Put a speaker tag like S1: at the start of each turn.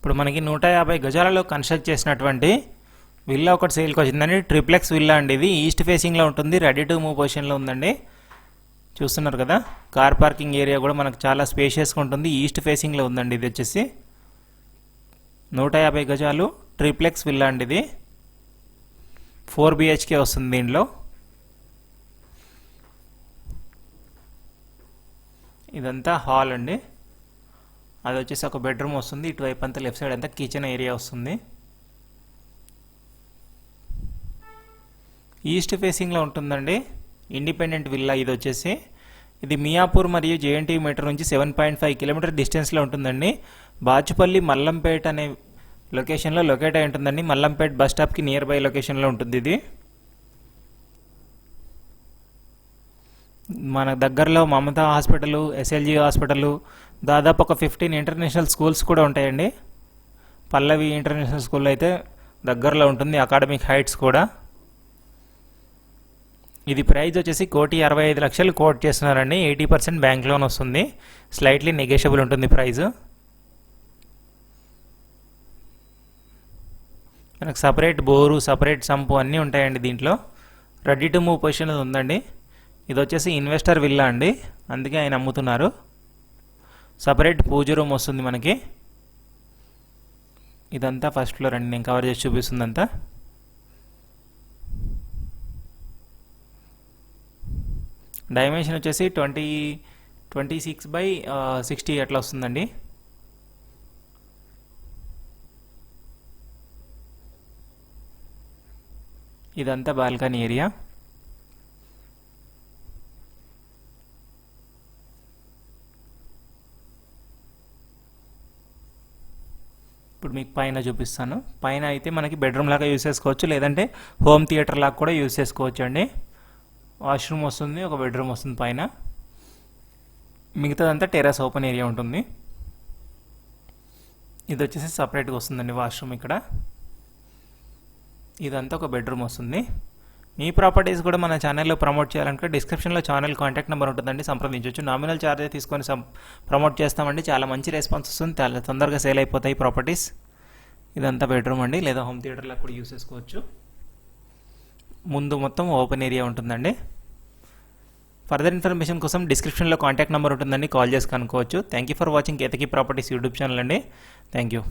S1: ఇప్పుడు మనకి నూట యాభై గజాలలో కన్స్ట్రక్ట్ చేసినటువంటి విల్లా ఒకటి సేల్కి వచ్చిందండి. ట్రిప్లెక్స్ విల్లా అండి ఇది. ఈస్ట్ ఫేసింగ్లో ఉంటుంది. రెడీ టు మూవ్ పొజిషన్లో ఉందండి. చూస్తున్నారు కదా? కార్ పార్కింగ్ ఏరియా కూడా మనకు చాలా స్పేషియస్గా ఉంటుంది. ఈస్ట్ ఫేసింగ్లో ఉందండి ఇది వచ్చేసి. నూట యాభై గజాలు ట్రిప్లెక్స్ విల్లా అండి ఇది. ఫోర్ బిహెచ్కే వస్తుంది దీనిలో. ఇదంతా హాల్ అండి. అది వచ్చేసి ఒక బెడ్రూమ్ వస్తుంది. ఇటువైపు అంతా లెఫ్ట్ సైడ్ అంతా కిచెన్ ఏరియా వస్తుంది. ఈస్ట్ ఫేసింగ్లో ఉంటుందండి. ఇండిపెండెంట్ విల్లా ఇది వచ్చేసి. ఇది మియాపూర్ మరియు జేఎన్టీ మీటర్ నుంచి సెవెన్ పాయింట్ ఫైవ్ కిలోమీటర్ డిస్టెన్స్లో ఉంటుందండి. బాచుపల్లి మల్లంపేట్ అనే లొకేషన్లో లొకేట్ అయి ఉంటుందండి. మల్లంపేట్ బస్ స్టాప్కి నియర్ బై లొకేషన్లో ఉంటుంది ఇది. మన దగ్గరలో మమతా హాస్పిటల్ ఎస్ఎల్జీ హాస్పిటల్ దాదాపు ఒక ఫిఫ్టీన్ ఇంటర్నేషనల్ స్కూల్స్ కూడా ఉంటాయండి. పల్లవి ఇంటర్నేషనల్ స్కూల్ అయితే దగ్గరలో ఉంటుంది అకాడమిక్ హైట్స్ కూడా. ఇది ప్రైజ్ వచ్చేసి కోటి అరవై ఐదు లక్షలు కోట్ చేస్తున్నారండి. ఎయిటీ పర్సెంట్ బ్యాంక్ లోన్ వస్తుంది. స్లైట్లీ నెగోషియబుల్ ఉంటుంది ప్రైజ్. మనకు సపరేట్ బోరు సపరేట్ సంపు అన్నీ ఉంటాయండి దీంట్లో. రెడీ టు మూవ్ పొజిషన్ ఉందండి. ఇది వచ్చేసి ఇన్వెస్టర్ విల్లా అండి. అందుకే ఆయన అమ్ముతున్నారు. సపరేట్ పూజ రూమ్ వస్తుంది మనకి. ఇదంతా ఫస్ట్ ఫ్లోర్ అండి. నేను కవర్ చేసి చూపిస్తుందంతా. డైమెన్షన్ వచ్చేసి twenty twenty six by sixty అట్లా వస్తుందండి. ఇదంతా బాల్కనీ ఏరియా ఇప్పుడు మీకు పైన చూపిస్తాను. పైన అయితే మనకి బెడ్రూమ్ లాగా యూస్ చేసుకోవచ్చు. లేదంటే హోమ్ థియేటర్ లాగా కూడా యూస్ చేసుకోవచ్చు అండి. వాష్రూమ్ వస్తుంది ఒక బెడ్రూమ్ వస్తుంది పైన. మిగతాదంతా టెర్రస్ ఓపెన్ ఏరియా ఉంటుంది. ఇది వచ్చేసి సపరేట్గా వస్తుందండి వాష్రూమ్ ఇక్కడ. ఇదంతా ఒక బెడ్రూమ్ వస్తుంది. మీ ప్రాపర్టీస్ కూడా మన ఛానల్లో ప్రమోట్ చేయాలనుకుంటే డిస్క్రిప్షన్లో ఛానల్ కాంటాక్ట్ నెంబర్ ఉంటుందండి సంప్రదించవచ్చు నామినల్ ఛార్జ్ తీసుకొని సం ప్రమోట్ చేస్తామండి. చాలా మంచి రెస్పాన్స్ వస్తుంది. చాలా తొందరగా సేల్ అయిపోతాయి ప్రాపర్టీస్ ఇదంతా బెడ్రూమ్ అండి లేదా హోమ్ థియేటర్లో కూడా యూస్ చేసుకోవచ్చు. ముందు మొత్తం ఓపెన్ ఏరియా ఉంటుందండి. ఫర్దర్ ఇన్ఫర్మేషన్ కోసం డిస్క్రిప్షన్లో కాంటాక్ట్ నెంబర్ ఉంటుందండి. కాల్ చేసి కనుక్కోవచ్చు. Thank you for watching Ketaki properties YouTube channel అండి. Thank you